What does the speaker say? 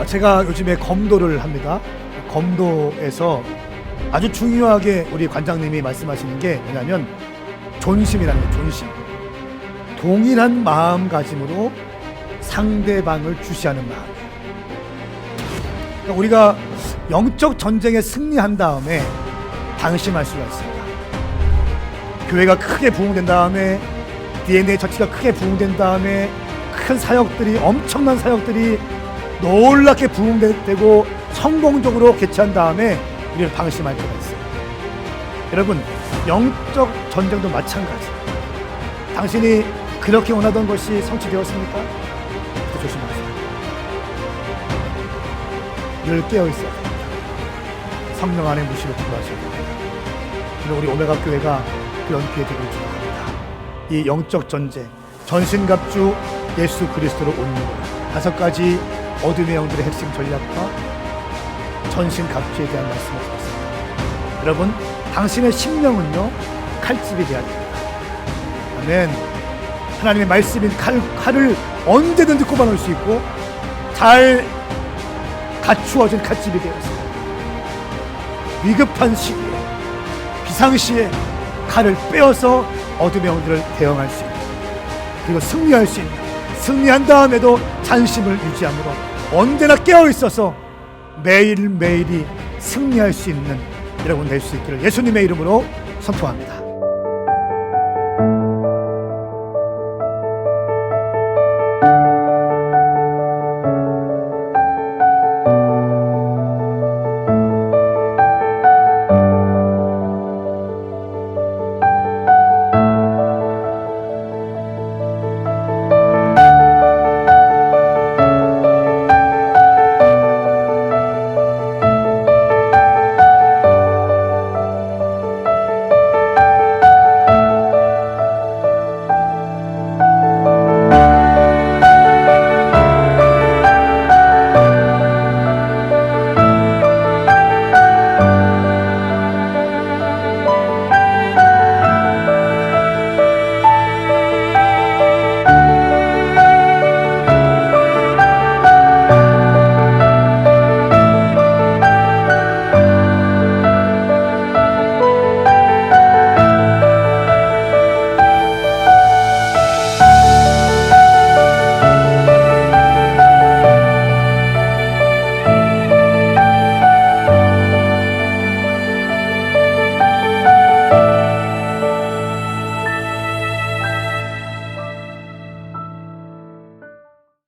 아, 제가 요즘에 검도를 합니다. 검도에서 아주 중요하게 우리 관장님이 말씀하시는 게 뭐냐면 존심이라는 거예요. 존심. 동일한 마음가짐으로 상대방을 주시하는 마음. 그러니까 우리가 영적 전쟁에 승리한 다음에 방심할 수가 있습니다. 교회가 크게 부흥된 다음에 DNA 처치가 크게 부흥된 다음에 큰 사역들이 엄청난 사역들이 놀랍게 부흥되고 성공적으로 개최한 다음에 우리는 방심할 때가 있어요. 여러분 영적 전쟁도 마찬가지. 당신이 그렇게 원하던 것이 성취되었습니까? 조심하세요. 늘 깨어 있어야 됩니다. 성령 안에 무시를 기도하셔야 됩니다. 우리 오메가 교회가 그런 기회 되기를 축복합니다. 이 영적 전쟁, 전신갑주 예수 그리스도로 것 다섯 가지 어둠의 영들의 핵심 전략과 전신 갑주에 대한 말씀을 드렸습니다. 여러분, 당신의 심령은요 칼집이 되어야 됩니다. 아멘. 하나님의 말씀인 칼, 칼을 언제든지 꼽아놓을 수 있고 잘 갖추어진 칼집이 되어서 위급한 시기에 비상시에 칼을 빼어서 어둠의 영들을 대응할 수 있는 그리고 승리할 수 있는 승리한 다음에도 잔심을 유지함으로 언제나 깨어 있어서 매일매일이 승리할 수 있는 여러분 될 수 있기를 예수님의 이름으로 선포합니다.